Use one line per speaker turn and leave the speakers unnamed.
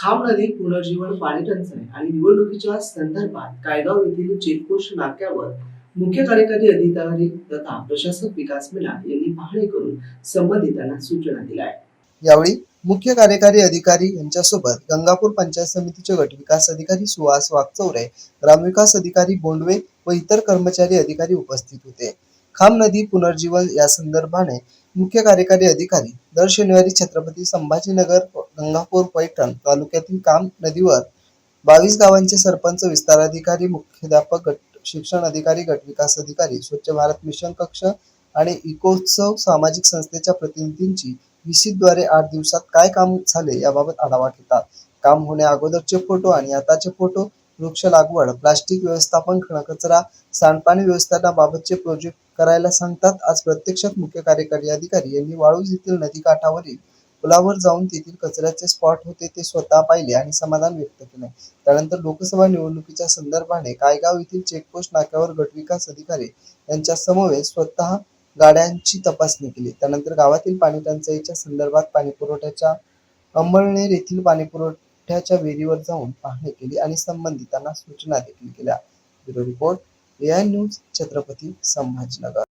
खाम नदी पुनर्जीवन पाणी टंचाई आणि निवडणुकीच्या संदर्भात कायगाव येथील चेकपोस्ट नाक्यावर मुख्य कार्यकारी अधिकारी तथा प्रशासक विकास मिलान यांनी पाहणी करून संबंधितांना सूचना दिल्या. आहेत
यावेळी मुख्य कार्यकारी अधिकारी यांच्यासोबत गंगापूर पंचायत समितीचे गट विकास अधिकारी सुहास वागचौरे ग्रामविकास अधिकारी बोंडवे व इतर कर्मचारी अधिकारी उपस्थित होते. खाम नदी पुनर्जीवन या संदर्भाने मुख्य कार्यकारी अधिकारी दर शनिवारी छत्रपती संभाजीनगर व गंगापूर पैठण तालुक्यातील काम नदीवर बावीस गावांचे सरपंच विस्तार अधिकारी मुख्याध्यापक गट शिक्षण अधिकारी गट विकास अधिकारी स्वच्छ भारत मिशन कक्ष आणि इकोत्सव सामाजिक संस्थेच्या प्रतिनिधींची विशीद्वारे आठ दिवसात काय काम झाले याबाबत आढावा घेतात काम होण्या अगोदरचे फोटो आणि आताचे फोटो वृक्ष लागवड प्लास्टिक व्यवस्थापन घनकचरा सांडपाणी व्यवस्थापनाबाबतचे प्रोजेक्ट करायला सांगतात. आज प्रत्यक्षात मुख्य कार्यकारी अधिकारी यांनी वाळूज येथील नदीकाठावरील पुलावर जाऊन तेथील कचऱ्याचे स्पॉट होते ते स्वतः पाहिले आणि समाधान व्यक्त केले. त्यानंतर लोकसभा निवडणुकीच्या संदर्भाने कायगाव येथील चेकपोस्ट नाक्यावर गटविकास अधिकारी यांच्या समवेत स्वतः गाड्यांची तपासणी केली. त्यानंतर गावातील पाणी टंचाईच्या संदर्भात पाणी पुरवठ्याच्या अंमळनेर येथील पाणी पुरवठ्याच्या विहिरीवर जाऊन पाहणी केली आणि संबंधितांना सूचना देखील केल्या. Bureau report AI news Chhatrapati Sambhajinagar.